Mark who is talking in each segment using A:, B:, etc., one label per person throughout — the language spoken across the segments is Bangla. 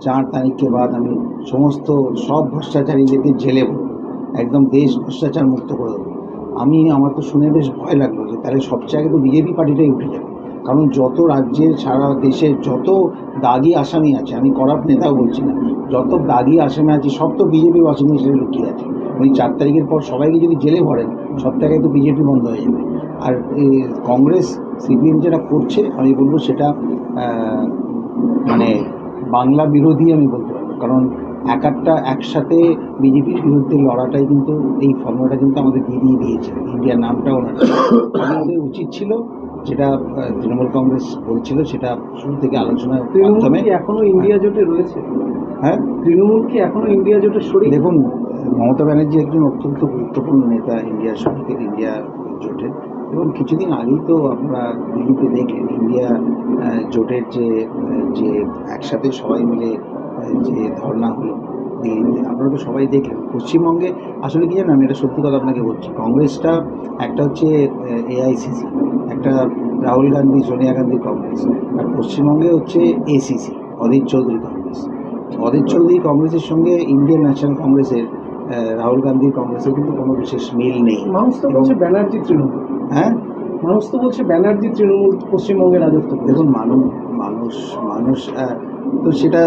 A: চার তারিখকে বাদ আমি সমস্ত সব ভ্রষ্টাচারীদেরকে জেলে। একদম দেশ ভ্রষ্টাচার মুক্ত করে দেবো। আমি, আমার তো শুনে বেশ ভয় লাগল যে তাহলে সবচেয়ে আগে তো বিজেপি পার্টিটাই উঠে যাবে। কারণ যত রাজ্যের, সারা দেশের যত দাগি আসামি আছে, আমি করাপ নেতাও বলছি না, যত দাগি আসামি আছে, সব তো বিজেপি ওয়াশিং মেশিনে লুকিয়ে আছে। উনি চার তারিখের পর সবাইকে যদি জেলে ভরেন সব থেকে তো বিজেপি বন্ধ হয়ে যাবে। আর কংগ্রেস, সিপিএম যেটা করছে, আমি বলব সেটা বাংলা বিরোধী আমি বলতে পারব। কারণ এক একটা একসাথে বিজেপির বিরুদ্ধে লড়াটাই কিন্তু এই ফর্মুলাটা কিন্তু আমাদের দিয়ে দিয়ে দিয়েছে। ইন্ডিয়ার নামটাও না আমাদের উচিত ছিল যেটা তৃণমূল কংগ্রেস বলছিল সেটা শুরু থেকে আলোচনার
B: তৃণমূল
A: মাধ্যমে
B: এখনও ইন্ডিয়া জোটে রয়েছে?
A: হ্যাঁ?
B: তৃণমূল কি এখনও ইন্ডিয়া জোটের শরীর
A: দেখুন মমতা ব্যানার্জি একজন অত্যন্ত গুরুত্বপূর্ণ নেতা ইন্ডিয়ার সঙ্গে ইন্ডিয়া জোটের। এবং কিছুদিন আগেই তো আপনারা দিল্লিতে দেখলেন ইন্ডিয়া জোটের যে যে একসাথে সবাই মিলে যে ধর্ণা হলো দিল্লিতে আপনারা তো সবাই দেখলেন। পশ্চিমবঙ্গে আসলে কি জানেন আমি এটা সত্যি কথা আপনাকে বলছি কংগ্রেসটা একটা হচ্ছে এআইসিসি একটা রাহুল গান্ধী সোনিয়া গান্ধী কংগ্রেস আর পশ্চিমবঙ্গে হচ্ছে এসিসি অধীর চৌধুরী কংগ্রেস। অধীর চৌধুরী কংগ্রেসের সঙ্গে ইন্ডিয়ান ন্যাশনাল কংগ্রেসের রাহুল গান্ধীর কংগ্রেসের কিন্তু কোনো বিশেষ মিল নেই।
B: ব্যানার্জি তৃণমূল।
A: হ্যাঁ?
B: মানুষ তো বলছে ব্যানার্জি তৃণমূল পশ্চিমবঙ্গে রাজত্ব
A: দেখুন মানুষ মানুষ মানুষ তো সেটা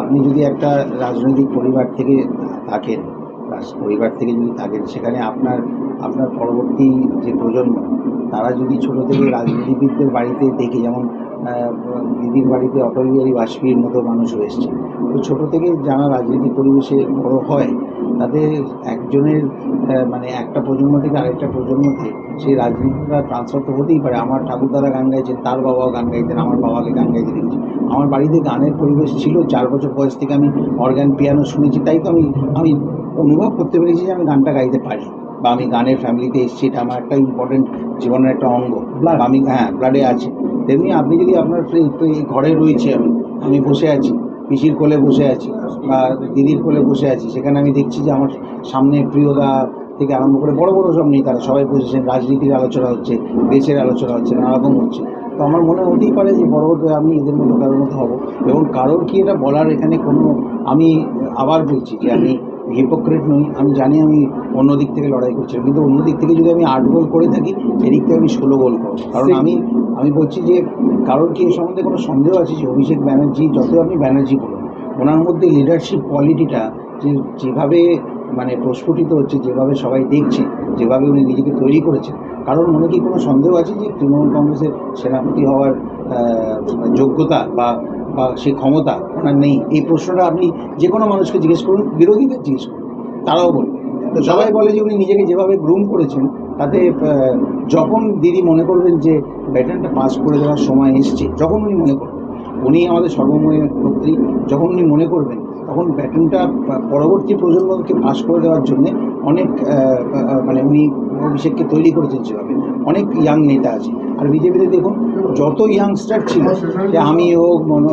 A: আপনি যদি একটা রাজনৈতিক পরিবার থেকে থাকেন রাজ- পরিবার থেকে যদি থাকেন, সেখানে আপনার আপনার পরবর্তী যে প্রজন্ম, তারা যদি ছোট থেকে রাজনীতিবিদদের বাড়িতে দেখে, যেমন দিদির বাড়িতে অটল বিহারী বাজপেয়ীর মতো মানুষ হয়েছে তো ছোট থেকে যারা রাজনীতি পরিবেশে বড় হয়, তাদের একজনের মানে একটা প্রজন্ম থেকে আরেকটা প্রজন্মতে সেই রাজনীতিটা ট্রান্সফার তো হতেই পারে। আমার ঠাকুরদাদা গান গাইছেন, তার বাবাও গান গাইতেন, আমার বাবাকে গান গাইতে দেখেছি। আমার বাড়িতে গানের পরিবেশ ছিল, চার বছর বয়স থেকে আমি অর্গান পিয়ানো শুনেছি, তাই তো আমি আমি অনুভব করতে পেরেছি যে আমি গানটা গাইতে পারি। বা আমি গানের ফ্যামিলিতে এসেছি এটা আমার একটা ইম্পর্টেন্ট জীবনের একটা অঙ্গ। আমি হ্যাঁ ব্লাডে আছে। তেমনি আপনি যদি আপনার ঘরে রয়েছে আমি আমি বসে আছি পিসির কোলে বসে আছি বা দিদির কোলে বসে আছি সেখানে আমি দেখছি যে আমার সামনে প্রিয়দা থেকে আরম্ভ করে বড় বড় সব নেতারা সবাই বসেছেন রাজনীতির আলোচনা হচ্ছে দেশের আলোচনা হচ্ছে নানা রকম হচ্ছে। তো আমার মনে হতেই পারে যে বড় হতে আমি এদের মতো কারোর মতো হব। এবং কারোর কি এটা বলার এখানে কোনো আমি আবার বলছি যে আমি হিপোক্রেট নই। আমি জানি আমি অন্য দিক থেকে লড়াই করছি কিন্তু অন্য দিক থেকে যদি আমি আট গোল করে থাকি এদিক থেকে আমি ষোলো গোল করব। কারণ আমি আমি বলছি যে কারোর কি এ সম্বন্ধে কোনো সন্দেহ আছে যে অভিষেক ব্যানার্জি যত আপনি ব্যানার্জি বলুন ওনার মধ্যে লিডারশিপ কোয়ালিটিটা যে যেভাবে মানে প্রস্ফুটিত হচ্ছে যেভাবে সবাই দেখছে যেভাবে উনি নিজেকে তৈরি করেছেন কারণ মনে কি কোনো সন্দেহ আছে যে তৃণমূল কংগ্রেসের সেনাপতি হওয়ার যোগ্যতা বা বা সেই ক্ষমতা ওনার নেই, এই প্রশ্নটা আপনি যে কোনো মানুষকে জিজ্ঞেস করুন, বিরোধীদের জিজ্ঞেস করুন, তারাও বলবে। তো সবাই বলে যে উনি নিজেকে যেভাবে গ্রুম করেছেন, তাতে যখন দিদি মনে করবেন যে ব্যাটনটা পাস করে দেওয়ার সময় এসছে, যখন উনি মনে করবেন, উনি আমাদের সর্বময় কর্ত্রী, যখন উনি মনে করবেন তখন ব্যাটনটা পরবর্তী প্রজন্মকে পাস করে দেওয়ার জন্যে অনেক মানে উনি অভিষেককে তৈরি করেছেন সেভাবে অনেক ইয়াং নেতা আছে। আর বিজেপিতে দেখুন, যত ইয়াংস্টার ছিল যে আমি হোক, মনো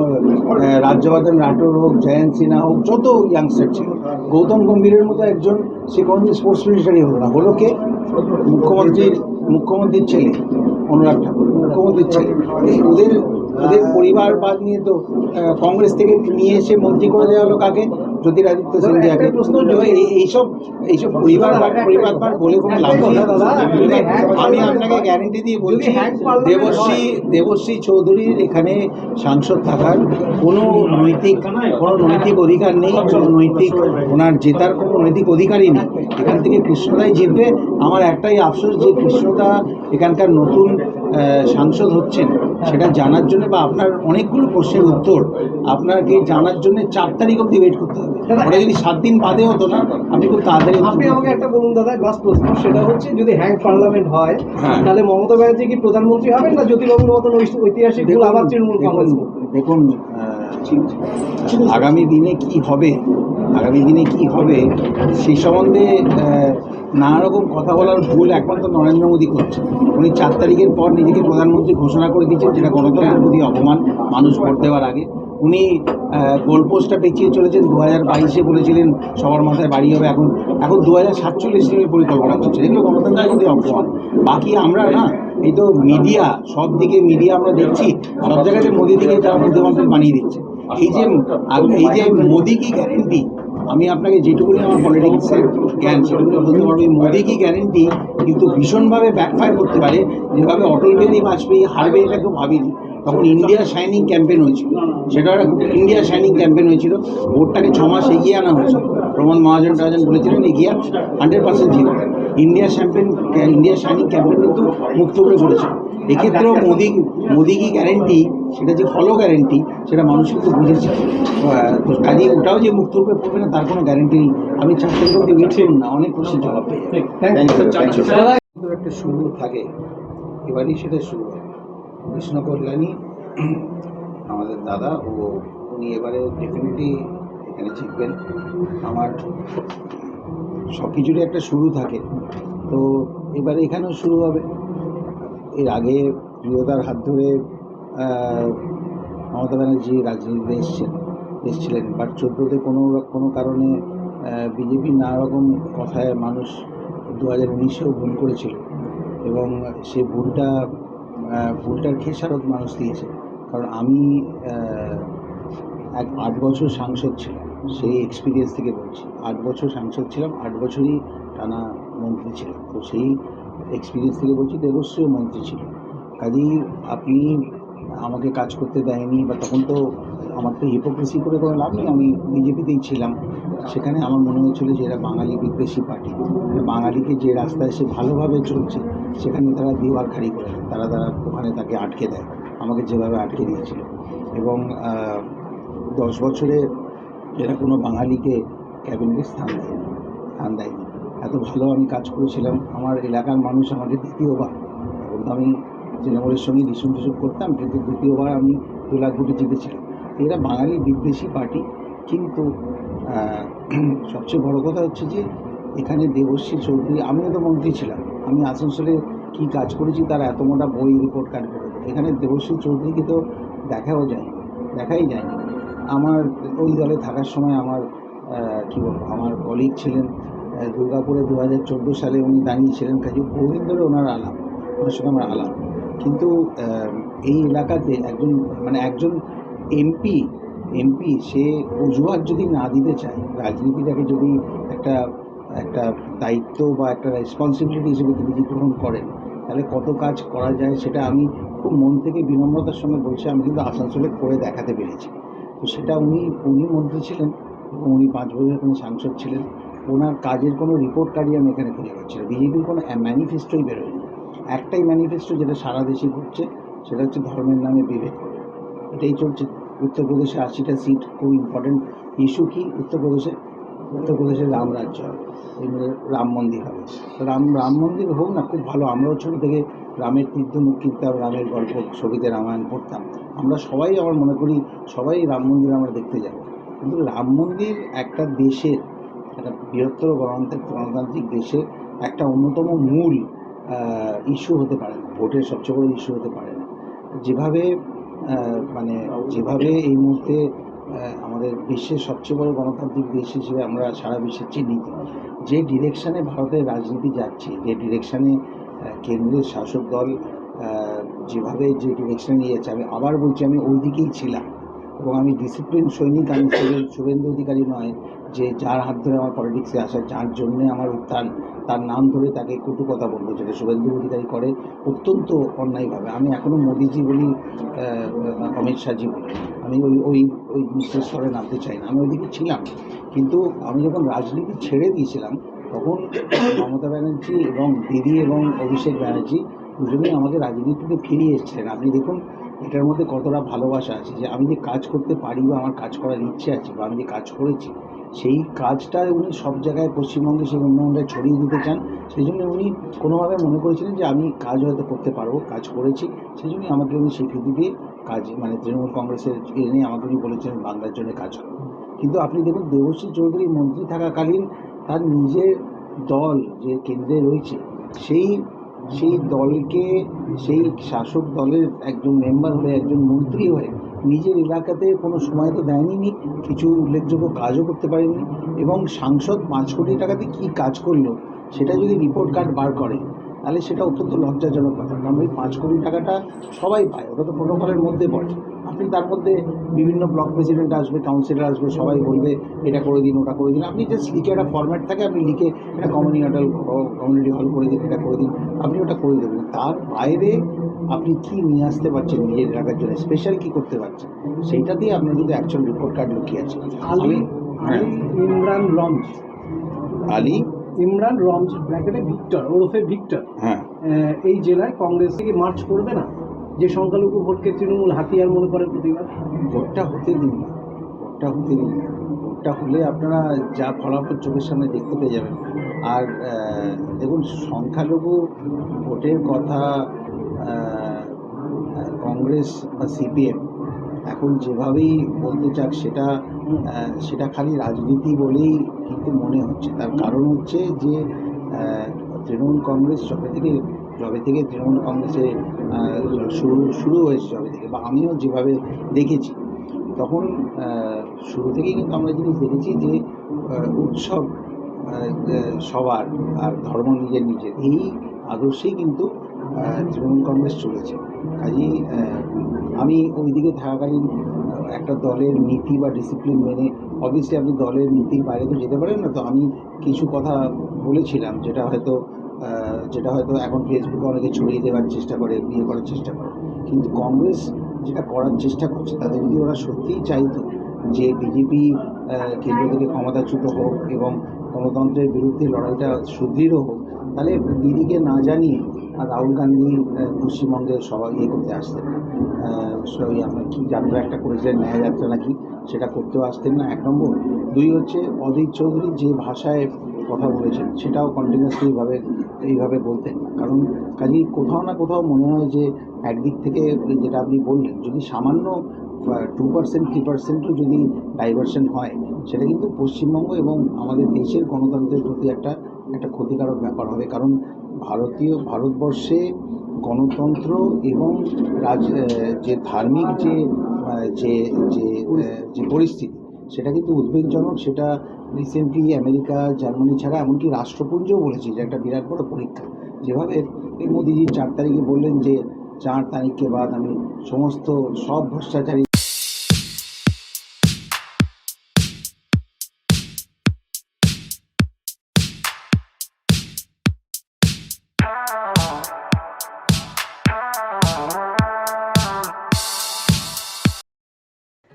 A: রাজ্যবর্ধন রাঠোর হোক, জয়ন্ত সিনহা হোক, যত ইয়াংস্টার ছিল, গৌতম গম্ভীরের মতো একজন, সে কোনোদিন স্পোর্টস মিনিস্টারই হলো না। হলো কে? মুখ্যমন্ত্রীর মুখ্যমন্ত্রীর ছেলে, অনুরাগ ঠাকুর, মুখ্যমন্ত্রীর ছেলে। ওদের ওদের পরিবারবাদ নিয়ে তো কংগ্রেস থেকে নিয়ে এসে মন্ত্রী করে দেওয়া হলো কাকে? জ্যোতিরাদিত্য সিন্ধিয়াকে এই- এইসব এইসব পরিবারবাদ পরিবারবাদ বলে কোনো লাভ নেই। আমি আপনাকে গ্যারেন্টি দিয়ে বলছি দেবশ্রী দেবশ্রী চৌধুরীর এখানে সাংসদ থাকার কোনো নৈতিক কোনো নৈতিক অধিকার নেই কোনো নৈতিক ওনার জেতার কোনো নৈতিক অধিকারই নেই। এখান থেকে কৃষ্ণদাই জিতবে। আমার একটাই আফসোস যে কৃষ্ণদা এখানকার নতুন সাংসদ হচ্ছেন সেটা জানার জন্য বা আপনার অনেকগুলো প্রশ্নের উত্তর আপনাকে জানার জন্য চার তারিখ অব্দি ওয়েট করতে হবে। ওটা যদি সাত দিন বাদে হতো না আপনি খুব তাড়াতাড়ি
B: আপনি আমাকে একটা বলুন দাদা বাস প্রশ্ন সেটা হচ্ছে যদি হ্যাং পার্লামেন্ট হয়
A: হ্যাঁ।
B: তাহলে মমতা ব্যানার্জি কি প্রধানমন্ত্রী হবেন না জ্যোতিবাবুর মতন ঐতিহাসিক আবার তৃণমূল কংগ্রেস?
A: দেখুন আগামী দিনে কি হবে আগামী দিনে কি হবে সেই সম্বন্ধে নানা রকম কথা বলার ভুল একমাত্র নরেন্দ্র মোদী করছে। উনি চার তারিখের পর নিজেকে প্রধানমন্ত্রী ঘোষণা করে দিয়েছেন, যেটা গণতন্ত্রের প্রতি অপমান মানুষ ভোট দেওয়ার আগে। উনি গোলপোস্টটা পেঁচিয়ে চলেছেন দু হাজার বাইশে বলেছিলেন, সবার মাথায় বাড়ি হবে, এখন এখন দু হাজার সাতচল্লিশ নিয়ে পরিকল্পনা করছে। এগুলো গণতন্ত্রের প্রতি অপমান। বাকি আমরা না, এই তো মিডিয়া, সব দিকে মিডিয়া আমরা দেখছি সব জায়গাতে মোদি দিকে তারা বুদ্ধিমন্ত্রী বানিয়ে দিচ্ছে। এই যে এই যে মোদি কি গ্যারেন্টি আমি আপনাকে যেটুকুনি আমার পলিটিক্সের জ্ঞান, সেটুকুনি বলতে পারব। মোদি কি গ্যারেন্টি কিন্তু ভীষণভাবে ব্যাকফায়ার করতে পারে। যেভাবে অটল বিহারী বাজপেয়ী হারবে এটা কেউ ভাবিনি। তখন ইন্ডিয়া শাইনিং ক্যাম্পেন হয়েছিল। সেটা একটা ইন্ডিয়া শাইনিং ক্যাম্পেন হয়েছিল। ভোটটাকে ছ মাস এগিয়ে আনা হয়েছিল। প্রমোদ মহাজন টাজন বলেছিলেন, এগিয়ে hundred percent zero India champagne India shining campaign কিন্তু মুক্ত করে করেছে এক্ষেত্রেও মোদি মোদি কি গ্যারেন্টি সেটা যে ফলো গ্যারেন্টি সেটা মানুষ কিন্তু বুঝেছে। তো কাজে ওটাও যে মুক্ত রূপে পড়বে না তার কোনো গ্যারেন্টি নেই। আমি চারটে করতে ওয়েট না অনেক প্রশ্নের জবাব পেয়ে একটা শুরু থাকে। এবারই সেটা শুরু হয়। কৃষ্ণ কল্যাণী আমাদের দাদা ও উনি এবারে ডেফিনেটলি এখানে জিতবেন। আমার সব কিছুরই একটা শুরু থাকে। তো এবারে এখানেও শুরু হবে। এর আগে প্রিয়তার হাত ধরে মমতা ব্যানার্জি রাজনীতিতে এসছেন এসছিলেন। বাট চোদ্দোতে কোনো কোনো কারণে বিজেপি নানা রকম কথায় মানুষ দু হাজার উনিশেও ভুল করেছিল এবং সে ভুলটা ভুলটার খেসারত মানুষ দিয়েছে। কারণ আমি এক আট বছর সাংসদ ছিলাম, সেই এক্সপিরিয়েন্স থেকে বলছি। আট বছর সাংসদ ছিলাম, আট বছরই টানা মন্ত্রী ছিলাম। তো সেই এক্সপিরিয়েন্স থেকে বলছি দেবশ্রীও মন্ত্রী ছিল কাজেই আপনি আমাকে কাজ করতে দেয়নি বা তখন তো আমার তো হিপোক্রেসি করে কোনো লাভ নেই, আমি বিজেপিতেই ছিলাম। সেখানে আমার মনে হয়েছিল যে এরা বাঙালি বিদ্বেষী পার্টি। বাঙালিকে যে রাস্তায় সে ভালোভাবে চলছে, সেখানে তারা দিওয়ার খাড়ি করে দেয়। তারা তারা ওখানে তাকে আটকে দেয়, আমাকে যেভাবে আটকে দিয়েছিল। এবং দশ বছরে এরা কোনো বাঙালিকে ক্যাবিনেটে স্থান দেয়নি স্থান দেয়নি। এত ভালো আমি কাজ করেছিলাম, আমার এলাকার মানুষ আমাকে দ্বিতীয়বার। তো আমি তৃণমূলের সঙ্গে ভীষণ ভীষণ করতাম কিন্তু দ্বিতীয়বার আমি দু লাখ ভোটে জিতেছিলাম। এরা বাঙালি বিদ্বেষী পার্টি, কিন্তু সবচেয়ে বড় কথা হচ্ছে যে, এখানে দেবশ্রী চৌধুরী, আমিও তো মন্ত্রী ছিলাম। আমি আসানসোলে কী কাজ করেছি তার এত মোটা বই রিপোর্ট কার্ড করে এখানে দেবশ্রী চৌধুরীকে তো দেখাও যায় দেখাই যায়নি। আমার, ওই দলে থাকার সময় আমার কী বলব, আমার কলিগ ছিলেন দুর্গাপুরে দু হাজার চোদ্দ সালে উনি দাঁড়িয়েছিলেন, কাজে বহুদিন ধরে ওনার আলাপ, ওনার সঙ্গে আমার আলাপ। কিন্তু এই এলাকাতে একজন মানে একজন এমপি এমপি, সে অজুহাত যদি না দিতে চায়, রাজনীতিটাকে যদি একটা একটা দায়িত্ব বা একটা রেসপন্সিবিলিটি হিসেবে তিনি গ্রহণ করেন, তাহলে কত কাজ করা যায় সেটা আমি খুব মন থেকে বিনম্রতার সঙ্গে বলছি, আমি কিন্তু আসানসোলে করে দেখাতে পেরেছি। তো সেটা উনি উনি মন্ত্রী ছিলেন উনি পাঁচ বছর এখানে সাংসদ ছিলেন। ওনার কাজের কোনো রিপোর্ট কার্ডই আমি এখানে খুঁজে পাচ্ছি না। বিজেপির কোনো ম্যানিফেস্টোই বেরোয়নি। একটাই ম্যানিফেস্টো যেটা সারা দেশে ঘুরছে সেটা হচ্ছে ধর্মের নামে বিভেদ এটাই চলছে। উত্তরপ্রদেশে আশিটা সিট খুব ইম্পর্টেন্ট ইস্যু কি? উত্তরপ্রদেশে উত্তরপ্রদেশে রাম রাজ্য রাম মন্দির হবে। রাম রাম মন্দির হোক না, খুব ভালো। আমরাও ছোটো থেকে রামের তীর্থমুখ কীর্তাম রামের গল্প, ছবিতে রামায়ণ পড়তাম। আমরা সবাই আমার মনে করি, সবাই রাম মন্দির আমরা দেখতে যাব। কিন্তু রাম মন্দির একটা দেশের, একটা বৃহত্তর গণতান্ত্রিক গণতান্ত্রিক দেশের একটা অন্যতম মূল ইস্যু হতে পারে না। ভোটের সবচেয়ে বড় ইস্যু হতে পারে না। যেভাবে মানে যেভাবে এই মুহূর্তে আমাদের বিশ্বের সবচেয়ে বড় গণতান্ত্রিক দেশ হিসেবে আমরা সারা বিশ্বে চিহ্নিত, যে ডিরেকশানে ভারতের রাজনীতি যাচ্ছে, যে ডিরেকশানে কেন্দ্রের শাসক দল যেভাবে যে ডিরেকশানে নিয়ে যাচ্ছে, আমি আবার বলছি, আমি ওই দিকেই ছিলাম। এবং আমি ডিসিপ্লিন সৈনিক, আমি শুভে- শুভেন্দু অধিকারী নয়, যে যার হাত ধরে আমার পলিটিক্সে আসা, যার জন্যে আমার উত্থান তার নাম ধরে তাকে কটু কথা বলব যেটা শুভেন্দু অধিকারী করে অত্যন্ত অন্যায়ভাবে। আমি এখনও মোদিজি বলি অমিত শাহজি বলি। আমি ওই ওই ওই নিচের স্তরে নামতে চাই না। আমি ওইদিকে ছিলাম। কিন্তু আমি যখন রাজনীতি ছেড়ে দিয়েছিলাম, তখন মমতা ব্যানার্জি এবং দিদি এবং অভিষেক ব্যানার্জি দুজনেই আমাকে রাজনীতিতে ফিরিয়ে এসেছিলেন আপনি দেখুন এটার মধ্যে কতটা ভালোবাসা আছে? যে আমি যে কাজ করতে পারি বা আমার কাজ করার ইচ্ছে আছে বা আমি যে কাজ করেছি, সেই কাজটা উনি সব জায়গায় পশ্চিমবঙ্গে সেই উন্নয়নটা ছড়িয়ে দিতে চান, সেই জন্য উনি কোনোভাবে মনে করেছিলেন যে আমি কাজ হয়তো করতে পারব, কাজ করেছি, সেই জন্যই আমাকে উনি স্বীকৃতি দিয়ে কাজ মানে তৃণমূল কংগ্রেসের ইয়ে নিয়ে আমাকে উনি বলেছিলেন বাংলার জন্য কাজ করো। কিন্তু আপনি দেখুন, দেবশ্রী চৌধুরী মন্ত্রী থাকাকালীন তার নিজের দল যে কেন্দ্রে রয়েছে, সেই সেই দলকে, সেই শাসক দলের একজন মেম্বার হয়ে, একজন মন্ত্রী হয়ে নিজের এলাকাতে কোনো সময় তো দেয়নি কিছু উল্লেখযোগ্য কাজও করতে পারেনি। এবং সাংসদ পাঁচ কোটি টাকাতে কী কাজ করল, সেটা যদি রিপোর্ট কার্ড বার করে তাহলে সেটা অত্যন্ত লজ্জাজনক কথা কারণ ওই পাঁচ কোটি টাকাটা সবাই পায় ওটা তো প্রোটোকলের মধ্যে পড়ে আপনি তার মধ্যে বিভিন্ন ব্লক প্রেসিডেন্ট আসবে কাউন্সিলর আসবে সবাই বলবে এটা করে দিন ওটা করে দিন। আপনি জাস্ট লিখে একটা ফরম্যাট থাকে আপনি লিখে একটা কমিউনিটি হল কমিউনিটি হল করে দিন এটা করে দিন আপনি ওটা করে দেবেন। তার বাইরে আপনি কি নিয়ে আসতে পারছেন নিজের এলাকার জন্য স্পেশাল কি করতে পারছেন সেইটাতেই আপনার কিন্তু অ্যাকচুয়াল রিপোর্ট কার্ড লুকিয়ে আছে।
B: আলি ইমরান লঞ্চ।
A: আলী
B: ইমরান রমজ ব্র্যাকেটে ভিক্টর ওরফে ভিক্টর।
A: হ্যাঁ।
B: এই জেলায় কংগ্রেস থেকে মার্চ করবে না? যে সংখ্যালঘু ভোটকে তৃণমূল হাতিয়ার মনে করে প্রতিবার
A: ভোটটা হতে দিন না। ভোটটা হতে দিন না। ভোটটা হলে আপনারা যা ফলাফল চোখের সামনে দেখতে পেয়ে যাবেন। আর দেখুন সংখ্যালঘু ভোটের কথা কংগ্রেস বা সিপিএম এখন যেভাবেই বলতে চাক সেটা সেটা খালি রাজনীতি বলেই কিন্তু মনে হচ্ছে। তার কারণ হচ্ছে যে তৃণমূল কংগ্রেস যবে থেকে যবে থেকে তৃণমূল কংগ্রেসে শুরু শুরু হয়েছে যবে থেকে বা আমিও যেভাবে দেখেছি, তখন শুরু থেকেই কিন্তু আমরা জিনিস দেখেছি যে উৎসব সবার আর ধর্ম নিজের নিজের, এই আদর্শেই কিন্তু তৃণমূল কংগ্রেস চলেছে। কাজেই আমি ওইদিকে থাকাকালীন একটা দলের নীতি বা ডিসিপ্লিন মেনে অবভিয়াসলি আপনি দলের নীতির বাইরে তো যেতে পারেন না, তো আমি কিছু কথা বলেছিলাম যেটা হয়তো যেটা হয়তো এখন ফেসবুকে অনেকে ছড়িয়ে দেওয়ার চেষ্টা করে বিয়ে করার চেষ্টা করে। কিন্তু কংগ্রেস যেটা করার চেষ্টা করছে তাদের যদি ওরা সত্যিই চাইতো যে বিজেপি কেন্দ্র থেকে ক্ষমতাচ্যুত হোক এবং গণতন্ত্রের বিরুদ্ধে লড়াইটা সুদৃঢ় হোক তাহলে দিদিকে না জানিয়ে আর রাহুল গান্ধী আহ, পশ্চিমবঙ্গে সবাই ইয়ে করতে আসতেন সবাই আপনার কী যাত্রা একটা করেছিলেন ন্যায় যাত্রা নাকি? সেটা করতেও আসতেন না। এক নম্বর। দুই হচ্ছে অদিত চৌধুরী যে ভাষায় কথা বলেছেন সেটাও কন্টিনিউসলি এইভাবে বলতেন কারণ কাজেই কোথাও না কোথাও মনে হয় যে একদিক থেকে যেটা আপনি বললেন যদি সামান্য টু পার্সেন্ট থ্রি পার্সেন্টও যদি ডাইভারশন হয়, সেটা কিন্তু পশ্চিমবঙ্গ এবং আমাদের দেশের গণতন্ত্রের প্রতি একটা একটা ক্ষতিকারক ব্যাপার হবে। কারণ ভারতীয়, ভারতবর্ষে গণতন্ত্র এবং রাজ যে ধার্মিক যে যে যে পরিস্থিতি, সেটা কিন্তু উদ্বেগজনক। সেটা রিসেন্টলি আমেরিকা, জার্মানি ছাড়া এমনকি রাষ্ট্রপুঞ্জও বলেছে যে একটা বিরাট বড় পরীক্ষা। যেভাবে মোদিজি চার তারিখে বললেন যে চার তারিখকে বাদ আমি সমস্ত সব ভ্রষ্টাচারী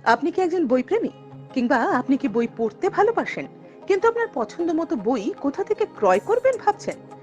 C: আপনি কি একজন বইপ্রেমী? কিংবা আপনি কি বই পড়তে ভালোবাসেন? কিন্তু আপনার পছন্দ মতো বই কোথা থেকে ক্রয় করবেন ভাবছেন?